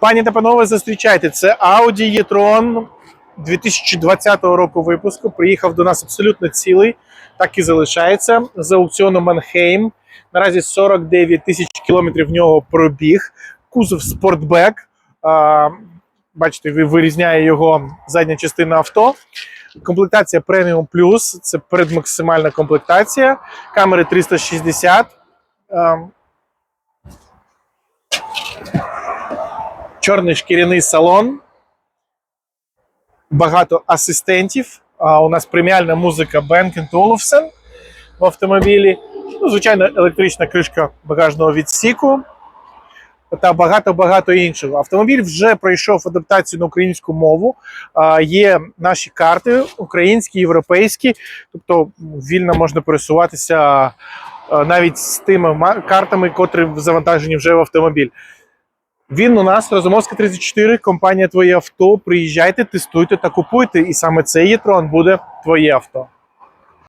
Пані та панове, зустрічайте. Це Audi e-tron 2020 року випуску. Приїхав до нас абсолютно цілий, так і залишається з аукціону Манхейм. Наразі 49 тисяч кілометрів в нього пробіг. Кузов спортбек. А, Бачите, вирізняє його задня частина авто. Комплектація Premium Plus, це передмаксимальна комплектація. Камери 360. Чорний шкіряний салон, багато асистентів. А у нас преміальна музика Bang Olufsen в автомобілі. Ну, звичайно, електрична кришка багажного відсіку та багато-багато іншого. Автомобіль вже пройшов адаптацію на українську мову. А, Є наші карти українські, європейські, тобто вільно можна пересуватися навіть з тими картами, котрі завантажені вже в автомобіль. Він у нас Розумовська 34, компанія Твоє авто. Приїжджайте, тестуйте та купуйте. І саме цей є трон буде твоє авто.